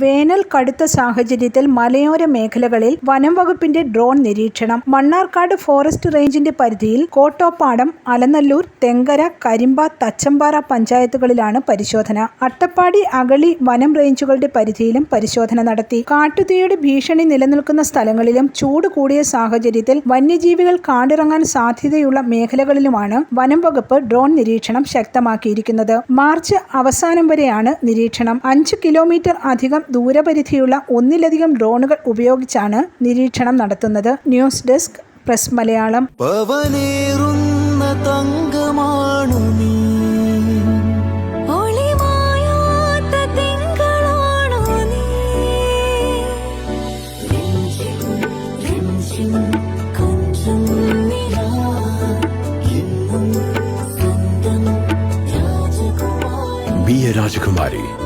വേനൽ കടുത്ത സാഹചര്യത്തിൽ മലയോര മേഖലകളിൽ വനം വകുപ്പിന്റെ ഡ്രോൺ നിരീക്ഷണം. മണ്ണാർക്കാട് ഫോറസ്റ്റ് റേഞ്ചിന്റെ പരിധിയിൽ കോട്ടോപ്പാടം അലനല്ലൂർ തെങ്കര കരിമ്പ തച്ചമ്പാറ പഞ്ചായത്തുകളിലാണ് പരിശോധന. അട്ടപ്പാടി അഗളി വനം റേഞ്ചുകളുടെ പരിധിയിലും പരിശോധന നടത്തി. കാട്ടുതീയുടെ ഭീഷണി നിലനിൽക്കുന്ന സ്ഥലങ്ങളിലും ചൂട് കൂടിയ സാഹചര്യത്തിൽ വന്യജീവികൾ കാടിറങ്ങാൻ സാധ്യതയുള്ള മേഖലകളിലുമാണ് വനം വകുപ്പ് ഡ്രോൺ നിരീക്ഷണം ശക്തമാക്കിയിരിക്കുന്നത്. മാർച്ച് അവസാനം വരെയാണ് നിരീക്ഷണം. അഞ്ച് കിലോമീറ്റർ അധികം ദൂരപരിധിയുള്ള ഒന്നിലധികം ഡ്രോണുകൾ ഉപയോഗിച്ചാണ് നിരീക്ഷണം നടത്തുന്നത്. News desk press Malayalam. തങ്കമാണു നീ. രാജകുമാരി